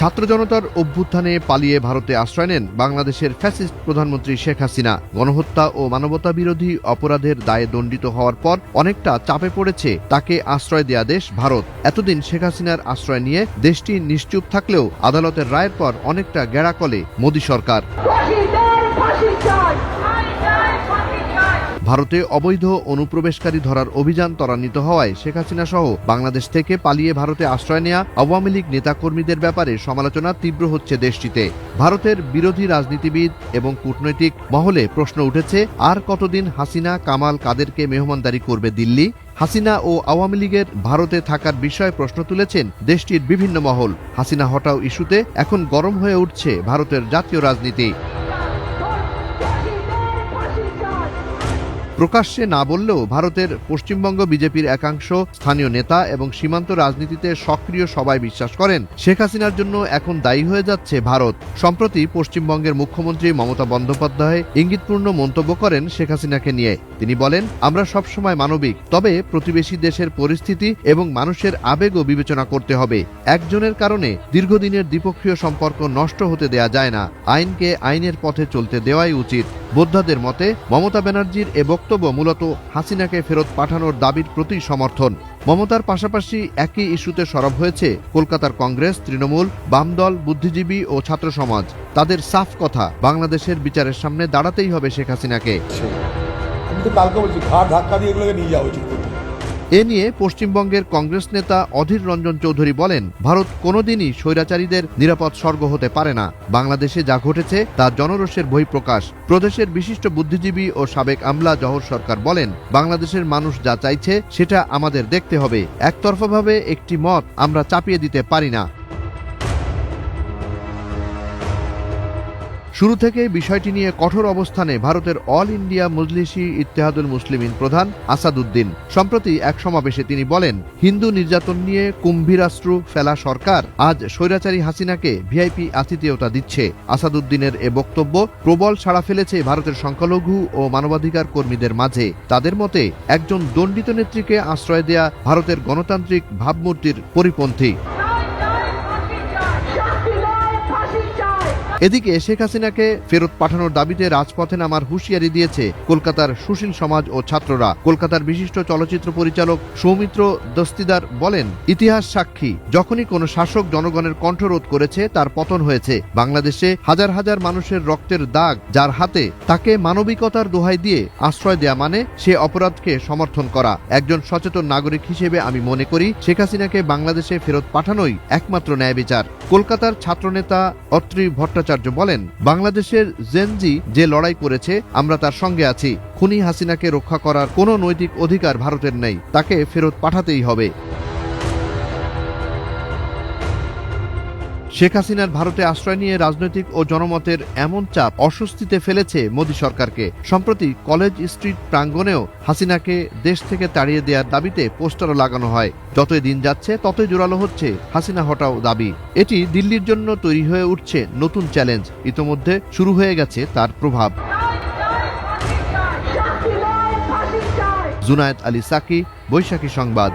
ছাত্র জনতার অভ্যুত্থানে পালিয়ে ভারতে আশ্রয় নেন বাংলাদেশের ফ্যাসিস্ট প্রধানমন্ত্রী শেখ হাসিনা। গণহত্যা ও মানবতা বিরোধী অপরাধের দায়ে দণ্ডিত হওয়ার পর অনেকটা চাপে পড়েছে তাকে আশ্রয় দেয়া দেশ ভারত। এতদিন শেখ হাসিনার আশ্রয় নিয়ে দেশটি নিশ্চুপ থাকলেও আদালতের রায়ের পর অনেকটা গেড়াকলে মোদী সরকার। ভারতে অবৈধ অনুপ্রবেশকারী ধরার অভিযান ত্বরান্বিত হওয়ায় শেখ হাসিনা সহ বাংলাদেশ থেকে পালিয়ে ভারতে আশ্রয় নেয়া আওয়ামী লীগ নেতাকর্মীদের ব্যাপারে সমালোচনা তীব্র হচ্ছে দেশটিতে। ভারতের বিরোধী রাজনীতিবিদ এবং কূটনৈতিক মহলে প্রশ্ন উঠেছে, আর কতদিন হাসিনা, কামাল, কাদেরকে মেহমানদারি করবে দিল্লি? হাসিনা ও আওয়ামী লীগের ভারতে থাকার বিষয়ে প্রশ্ন তুলেছেন দেশটির বিভিন্ন মহল। হাসিনা হটাও ইস্যুতে এখন গরম হয়ে উঠছে ভারতের জাতীয় রাজনীতি। প্রকাশ্যে না বললেও ভারতের পশ্চিমবঙ্গ বিজেপির একাংশ স্থানীয় নেতা এবং সীমান্ত রাজনীতিতে সক্রিয় সবাই বিশ্বাস করেন। শেখ হাসিনার জন্য এখন দায়ী হয়ে যাচ্ছে ভারত। সম্প্রতি পশ্চিমবঙ্গের মুখ্যমন্ত্রী মমতা বন্দ্যোপাধ্যায় ইঙ্গিতপূর্ণ মন্তব্য করেন শেখ হাসিনাকে নিয়ে। তিনি বলেন, আমরা সবসময় মানবিক, তবে প্রতিবেশী দেশের পরিস্থিতি এবং মানুষের আবেগও বিবেচনা করতে হবে। একজনের কারণে দীর্ঘদিনের দ্বিপক্ষীয় সম্পর্ক নষ্ট হতে দেয়া যায় না। আইনকে আইনের পথে চলতে দেওয়াই উচিত। বোদ্ধাদের মতে, মমতা ব্যানার্জির এ বক্তব্য মূলত হাসিনাকে ফেরত পাঠানোর দাবির প্রতি সমর্থন। মমতার পাশাপাশি একই ইস্যুতে সরব হয়েছে কলকাতার কংগ্রেস, তৃণমূল, বামদল, বুদ্ধিজীবী ও ছাত্র সমাজ তাদের সাফ কথা বাংলাদেশের বিচারের সামনে দাঁড়াতেই হবে শেখ হাসিনাকে। এ নিয়ে পশ্চিমবঙ্গের কংগ্রেস নেতা অধীর রঞ্জন চৌধুরী বলেন, ভারত কোনোদিনই স্বৈরাচারীদের নিরাপদ স্বর্গ হতে পারে না। বাংলাদেশে যা ঘটেছে, তা জনরোষের বহিঃপ্রকাশ। প্রদেশের বিশিষ্ট বুদ্ধিজীবী ও সাবেক আমলা জহর সরকার বলেন, বাংলাদেশের মানুষ যা চাইছে, সেটা আমাদের দেখতে হবে। একতরফাভাবে একটি মত আমরা চাপিয়ে দিতে পারি না। শুরু থেকে বিষয়টি নিয়ে কঠোর অবস্থানে ভারতের অল ইন্ডিয়া মজলিসি ইত্তেহাদুল মুসলিমিন প্রধান আসাদুদ্দিন। সম্প্রতি এক সমাবেশে তিনি বলেন, হিন্দু নির্যাতন নিয়ে কুম্ভীরাস্ত্রু ফেলা সরকার আজ স্বৈরাচারী হাসিনাকে ভিআইপি আতিথেয়তা দিচ্ছে। আসাদুদ্দিনের এ বক্তব্য প্রবল সাড়া ফেলেছে ভারতের সংখ্যালঘু ও মানবাধিকার কর্মীদের মাঝে। তাদের মতে, একজন দণ্ডিত নেত্রীকে আশ্রয় দেয়া ভারতের গণতান্ত্রিক ভাবমূর্তির পরিপন্থী। এদিকে শেখ হাসিনাকে ফেরত পাঠানোর দাবিতে রাজপথে নামার হুঁশিয়ারি দিয়েছে কলকাতার সুশীল সমাজ ও ছাত্ররা। কলকাতার বিশিষ্ট চলচ্চিত্র পরিচালক সৌমিত্র দস্তিদার বলেন, ইতিহাস সাক্ষী। যখনই কোনো শাসক জনগণের কণ্ঠরোধ করেছে, তার পতন হয়েছে। বাংলাদেশে হাজার হাজার মানুষের রক্তের দাগ যার হাতে, তাকে মানবিকতার দোহাই দিয়ে আশ্রয় দেয়া মানে সে অপরাধকে সমর্থন করা। একজন সচেতন নাগরিক হিসেবে আমি মনে করি, শেখ হাসিনাকে বাংলাদেশে ফেরত পাঠানোই একমাত্র ন্যায় বিচার। কলকাতার ছাত্রনেতা অত্রি ভট্টাচার্য বলেন, বাংলাদেশের জেনজি যে লড়াই করেছে, আমরা তার সঙ্গে আছি। খুনি হাসিনাকে রক্ষা করার কোনো নৈতিক অধিকার ভারতের নেই। তাকে ফেরত পাঠাতেই হবে। শেখ হাসিনার ভারতে আশ্রয় নিয়ে রাজনৈতিক ও জনমতের এমন চাপ অস্বস্তিতে ফেলেছে মোদী সরকারকে। সম্প্রতি কলেজ স্ট্রিট প্রাঙ্গণেও হাসিনাকে দেশ থেকে তাড়িয়ে দেওয়ার দাবিতে পোস্টারও লাগানো হয়। যতই দিন যাচ্ছে ততই জোরালো হচ্ছে হাসিনা হটাও দাবি। এটি দিল্লির জন্য তৈরি হয়ে উঠছে নতুন চ্যালেঞ্জ। ইতোমধ্যে শুরু হয়ে গেছে তার প্রভাব। জুনায়েদ আলী সাকি বৈশাখী সংবাদ।